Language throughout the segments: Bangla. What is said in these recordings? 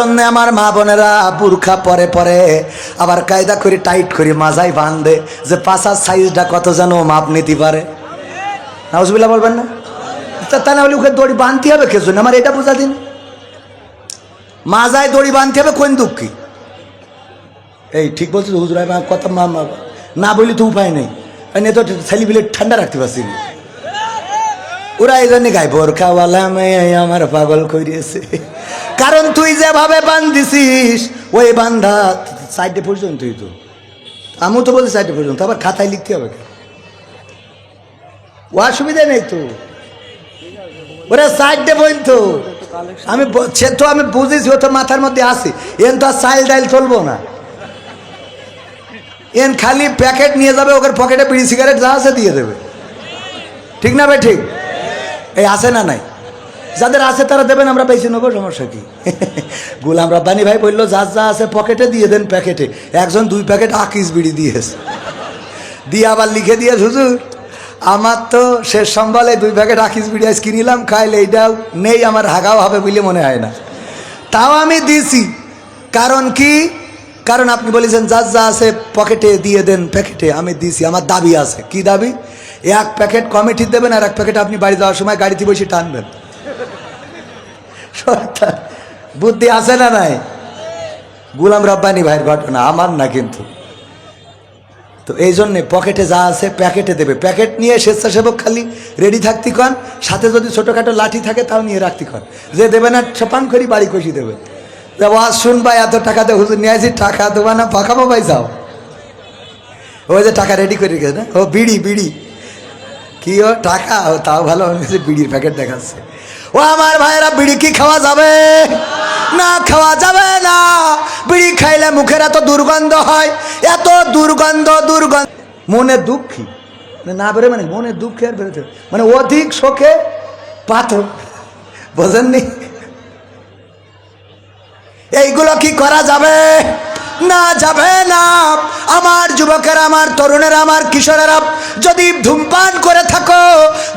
জন্য আমার মা বোনেরা বুরখা পরে পরে আবার কায়দা করে, টাইট করে মাজাই বাঁধে যে পাশার সাইজটা কত যেন মাপ নিতে পারে। নাউজবিল্লা বলবেন না? তা না হলে ওকে দড়ি বাঁধতে হবে কে জন্য? আমার এটা বোঝা দিন। মাজায় দড়ি বাঁধতে হবে কোন দুঃখী? এই ঠিক বলছো তো হুজুর কথা মা না বলি তো উপায় নেই। আমি তো ছেলে বিলে ঠান্ডা রাখতে পারছি ওরা এই জন্য গাই বোরখাওয়ালা মেয়ে আমার পাগল করিয়েছে কারণ তুই যেভাবে বান্ধিছিস ওই বান্ধা সাইডে পর্যন্ত তুই তো। আমিও তো বলছি সাইডে পর্যন্ত, আবার খাতায় লিখতে হবে? ও অসুবিধা নেই তো। ওরা সাইডে পর্যন্ত। আমি সে তো আমি বুঝেছি, ও তো মাথার মধ্যে আসি এন তো আর চাইল ডাইল চলবো না। এন খালি প্যাকেট নিয়ে যাবে, ওকে পকেটে বিড়ি, সিগারেট যা আছে দিয়ে দেবে। ঠিক না ভাই, ঠিক? এই আছে না নাই? যাদের আছে তারা দেবেন, আমরা বেশি নেব, সমস্যা কি? গুলাম রব্বানি ভাই বলল যার যা আছে পকেটে দিয়ে দেন প্যাকেটে। একজন দুই প্যাকেট আকিস বিড়ি দিয়েছে। দিয়ে আবার লিখে দিয়ে হুজুর, আমার তো শেষ সম্বলে দুই প্যাকেট আকিস বিড়ি আজ কিনিলাম খাইলে এইটাও নেই, আমার হাগাও হবে বলে মনে হয় না। তাও আমি দিছি। কারণ কি? কারণ আপনি বলেছেন যার যা আছে পকেটে দিয়ে দেন প্যাকেটে, আমি দিছি, আমার দাবি আছে। কি দাবি? এক প্যাকেট কমিটি দেবেন আর এক প্যাকেট আপনি বাড়ি যাওয়ার সময় গাড়িতে বসে টানবেন। বুদ্ধি আছে না নাই? গুলাম রব্বানি ভাইয়ের ঘটনা, আমার না কিন্তু। তো এই জন্যে পকেটে যা আছে প্যাকেটে দেবে। প্যাকেট নিয়ে স্বেচ্ছাসেবক খালি রেডি থাকতি কন, সাথে যদি ছোটোখাটো লাঠি থাকে তাও নিয়ে রাখতি কন। যে দেবে না, ছপান করি বাড়ি কষি দেবে। ওয়াজ শুনবা, এত টাকা হুজুর নিয়ে আসি, টাকা দেবা না, পাকাবো ভাই, যাও। ওই যে টাকা রেডি করে রেখেছে না? ও বিড়ি বিড়ি। কি ও টাকা? তাও ভালো, বিড়ির প্যাকেট দেখাচ্ছে। ও আমার ভাইয়েরা, বিড়ি কি খাওয়া যাবে? না, খাওয়া যাবে না। বিড়ি খাইলে মুখের এত দুর্গন্ধ হয়, এত দুর্গন্ধ দুর্গন্ধ। মনে দুঃখী। মানে না বেরো মানে মনে দুঃখে আর বেরোতে মানে অধিক শোকে পাথর। বোঝেননি? এইগুলো কি করা যাবে? না যাবে না। আমার যুবকের, আমার তরুণের, আমার কিশোরেরা, যদি ধূমপান করে থাকো,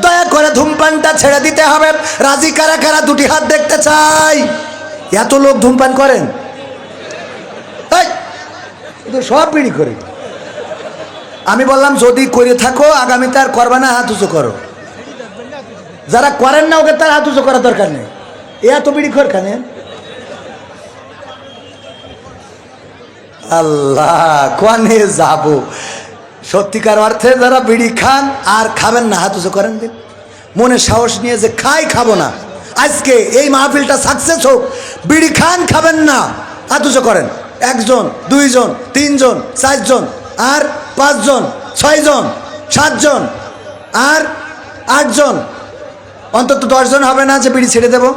দয়া করে ধূমপানটা ছেড়ে দিতে হবে। রাজি কারা কারা দুটি হাত দেখতে চাই? এত লোক ধূমপান করেন? সব বিড়ি করে। আমি বললাম, যদি করে থাকো, আগামীতে আর করবা না, হাত উঁচু করো। যারা করেন না ওকে তার হাত উঁচু করার দরকার নেই। এত বিড়ি খোর কানে আল্লাহ, কোয়ানে যাব? সত্যিকার অর্থে যারা বিড়ি খান, আর খাবেন না, হাত উঁচু করেন দিন। মনে সাহস নিয়ে যে খাই, খাব না। আজকে এই মাহফিলটা সাকসেস হোক। বিড়ি খান, খাবেন না, হাত উঁচু করেন। একজন, দুইজন, তিনজন, চারজন, আর পাঁচজন, ছয়জন, সাতজন, আর আটজন। অন্তত দশজন হবে না যে বিড়ি ছেড়ে দেবো?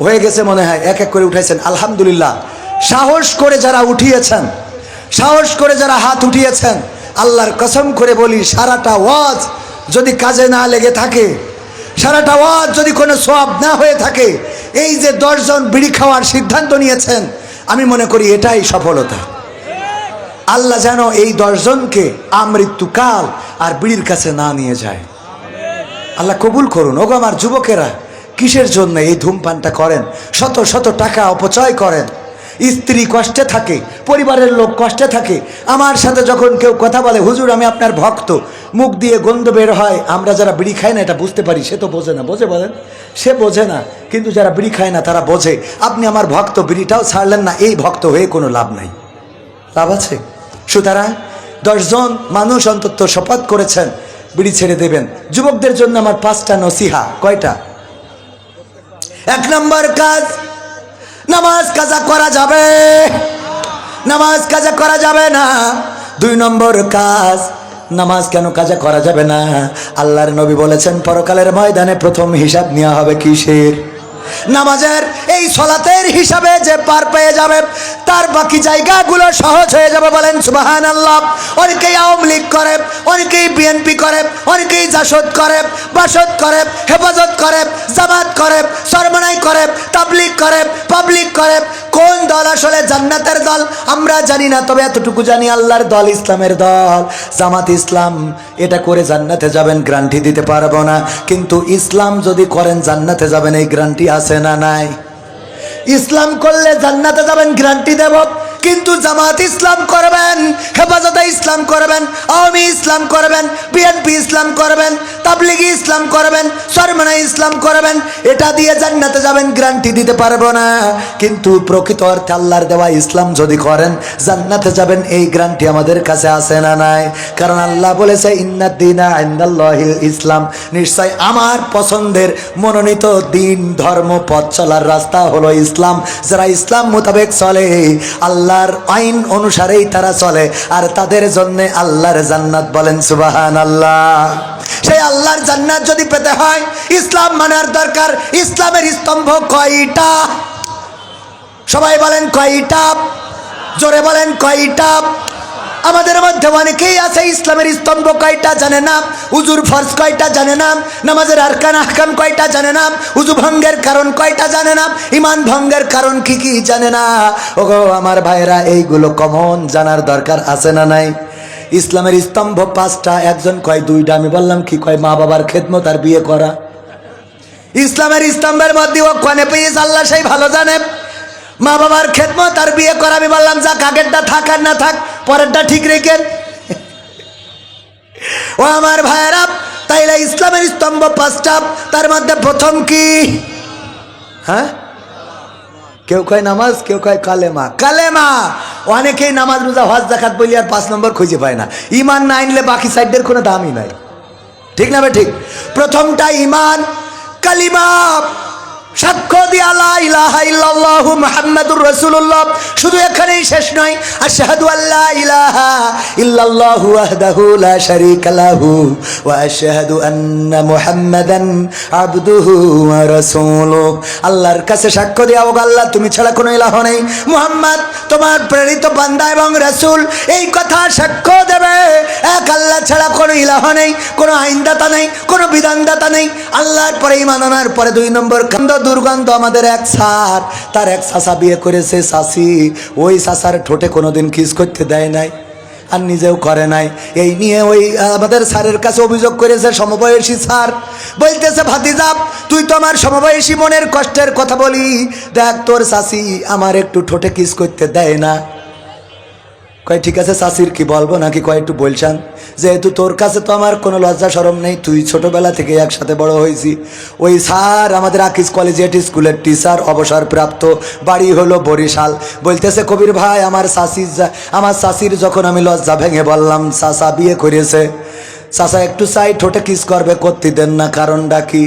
হয়ে গেছে মনে হয়, এক এক করে উঠাইছেন। আলহামদুলিল্লাহ। সাহস করে যারা উঠিয়েছেন, সাহস করে যারা হাত উঠিয়েছেন, আল্লাহর কসম করে বলি, সারাটা ওয়াজ যদি কাজে না লেগে থাকে, সারাটা ওয়াজ যদি কোনো সব না হয়ে থাকে, এই যে দশজন বিড়ি খাওয়ার সিদ্ধান্ত নিয়েছেন, আমি মনে করি এটাই সফলতা। আল্লাহ যেন এই দশজনকে আমৃত্যুকাল আর বিড়ির কাছে না নিয়ে যায়। আল্লাহ কবুল করুন। ওগো আমার যুবকেরা, কিসের জন্য এই ধূমপানটা করেন? শত শত টাকা অপচয় করেন। স্ত্রী কষ্টে থাকে, পরিবারের লোক কষ্টে থাকে। আমার সাথে যখন কেউ কথা বলে, হুজুর, আমি আপনার ভক্ত। মুখ দিয়ে গন্ধ বের হয়। আমরা যারা বিড়ি খাই না, এটা বুঝতে পারি, সে তো বোঝে না। বোঝে বলেন? সে বোঝে না। কিন্তু যারা বিড়ি খায় না, তারা বোঝে। আপনি আমার ভক্ত, বিড়িটাও ছাড়লেন না, এই ভক্ত হয়ে কোনো লাভ নাই। লাভ আছে? সুতরাং দশজন মানুষ অন্তত শপথ করেছেন, বিড়ি ছেড়ে দেবেন। যুবকদের জন্য আমার পাঁচটা নসিহা। কয়টা? এক নম্বর কাজ নামাজ কাজা করা যাবে? নামাজ কাজা করা যাবে না? দুই নম্বর কাজ, নামাজ কেন কাজা করা যাবে না? আল্লাহর নবী বলেছেন, পরকালের ময়দানে প্রথম হিসাব নেওয়া হবে কিসের? নামাজের এই সলাতের হিসাবে যে পার পেয়ে যাবে, তার বাকি জায়গাগুলো সহজ হয়ে যাবে বলেন সুবাহান আল্লাহ অনেকেই আওয়ামী লীগ করে, অনেকেই বিএনপি করে, অনেকেই জাসদ করে, বাসদ করে, হেফাজত করে, জামাত করে, সরমনাই করে তাবলিক করে পাবলিক করে, কোন দল আসলে জান্নাতের দল? আমরা জানি না, তবে এতটুকু জানি আল্লাহর দল ইসলামের দল। জামাত ইসলাম, এটা করে জান্নাতে যাবেন গ্রান্টি দিতে পারব না। কিন্তু ইসলাম যদি করেন, জান্নাতে যাবেন, এই গ্রান্টি আছে না নাই? ইসলাম করলে জান্নাতে যাবেন গ্রান্টি দেব? কিন্তু জামাত ইসলাম করবেন, হেফাজতে ইসলাম করবেন, আওয়ামী ইসলাম করবেন, বিএনপি ইসলাম করবেন, তাবলিগি ইসলাম করবেন, সরমনা ইসলাম করবেন, এটা দিয়ে জান্নাতে যাবেন, গ্যারান্টি দিতে পারব না। কিন্তু প্রকৃত অর্থে আল্লাহর দেওয়া ইসলাম যদি করেন, জান্নাতে যাবেন, এই গ্যারান্টি আমাদের কাছে আসে না নাই। কারণ আল্লাহ বলেছে ইন্নাদ্দিনা ইন্দাল্লাহিল ইসলাম। নিশ্চয় আমার পছন্দের মনোনীত দিন, ধর্ম, পথ চলার রাস্তা হলো ইসলাম। যারা ইসলাম মোতাবেক চলে আল্লাহর আইন অনুসারেই তারা চলে। আর তাদের জন্য আল্লাহর জান্নাত বলেন সুবাহান আল্লাহ সেই আল্লাহর জান্নাত যদি পেতে হয়, ইসলাম মানার দরকার। ইসলামের স্তম্ভ কয়টা? সবাই বলেন কয়টা? জোরে বলেন কয়টা? আমাদের মধ্যে অনেকেই আছে, ইসলামের স্তম্ভ কয়টা জানে না, উজুর ফরজ কয়টা জানে না, নামাজের আরকান আহকাম কয়টা জানে না, উজু ভঙ্গের কারণ কয়টা জানে না ইমান ভঙ্গের কারণ কি কি জানে না। ওগো, আমার ভাইরা এইগুলো কমন জানার দরকার আছে না নাই? ইসলামের স্তম্ভ পাঁচটা, একজন কয় দুইটা, আমি বললাম কি কয় মা বাবার খেদমত আর বিয়ে করা? ইসলামের স্তম্ভের মধ্যে ও কনে পেয়েছে, আল্লাহ সেই ভালো জানে। মা বাবার খেদমত আর বিয়ে করা, আমি বললাম, যাক, আগেরটা থাক আর না থাক, পরেরটা ঠিক রেখেন ও আমার ভাইয়েরা, তাইলে ইসলামের স্তম্ভ পাঁচটা, তার মধ্যে প্রথম কি? হ্যাঁ? কেউ কয় নামাজ, কেউ কয় কালেমা। কালেমা! অনেকেই নামাজ, রোজা, হজ দেখাত বলি আর পাঁচ নম্বর খুঁজে পায় না। ইমান না আনলে বাকি সাইডের কোনো দামই নাই। ঠিক না ভাই ঠিক? প্রথমটা ইমান কালিমা! সাক্ষ্য দিয়ে আল্লাহ রাসূলুল্লাহ। শুধু এখানেই শেষ নয়। আশহাদু আল্লা ইলাহা ইল্লাল্লাহু ওয়াহদাহু লা আল্লাহর কাছে সাক্ষ্য হোক আল্লাহ, তুমি ছাড়া কোনো ইলাহ নেই। মুহাম্মদ, তোমার প্রেরিত বান্দা এবং রাসূল, এই কথা সাক্ষ্য দেবে। এক আল্লাহ ছাড়া কোনো ইলাহ নেই, কোনো আইনদাতা নেই, কোনো বিধানদাতা নেই। আল্লাহর পরে ইমান আনার পরে দুই নম্বর কান্দ দুর্গন্ধ আমাদের এক সার তার এক শাসা বিয়ে করেছে শাসি ওই শাসার ঠোঁটে কোনোদিন কিস করতে দেয় নাই আর নিজেও করে নাই। এই নিয়ে ওই আমাদের স্যারের কাছে অভিযোগ করেছে সমবয়সী স্যার। বলতেছে ভাতিজাব তুই তো আমার সমবয়সী মনের কষ্টের কথা বলি। দেখ তোর শাসি আমার একটু ঠোঁটে কিস করতে দেয় না। কয়, ঠিক আছে চাষির কি বলব? নাকি কয়, একটু বলছান যেহেতু তোর কাছে তো আমার কোনো লজ্জা সরম নেই, তুই ছোটবেলা থেকে একসাথে বড় হয়েছি। ওই স্যার, আমাদের আকিস কলেজিয়েট স্কুলের টিচার, অবসরপ্রাপ্ত, বাড়ি হলো বরিশাল। বলতেছে, কবির ভাই, আমার শাশির আমার শাশির যখন আমি লজ্জা ভেঙে বললাম চাষা বিয়ে করেছে। চাষা একটু চাই, ঠোঁটে কিস করবে, করতে দেন না কারণটা কি?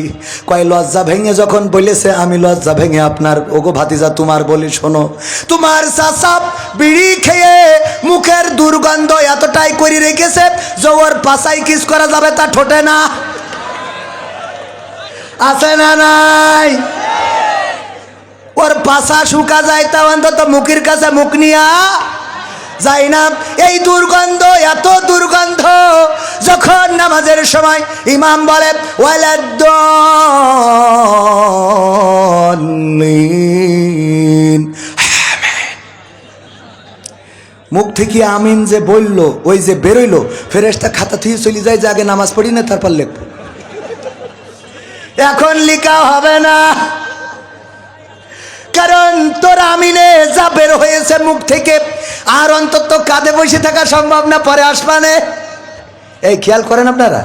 কয়, লজ্জা ভেঙে যখন বলেছে, আমি লজ্জা ভেঙে আপনার, ওগো ভাতিজা, তোমার বলি শোনো, তোমার চাষা বিড়ি খেয়ে মুখের দুর্গন্ধ এতটাই করে রেখেছে যে পাশাই কিস করা যাবে তা ঠোঁটে না? আছে না নাই? ওর পাশা শুকা যায় তা অন্তত মুখের কাছে মুখ নিয়া যাই না। এই দুর্গন্ধ, এত দুর্গন্ধ নামাজের সময় ইমাম বলে মুখ থেকে আমিন যে বলল, ওই যে বেরোইলো, ফেরেশতা খাতা থেকে চলে যায় যে আগে নামাজ পড়ি না, তারপর লেখ এখন লিখা হবে না। কারণ তোর আমিনে যা বের হয়েছে মুখ থেকে, আর অন্তত কাঁধে বসে থাকা সম্ভব না, পরে আসবানে। এই খেয়াল করেন আপনারা?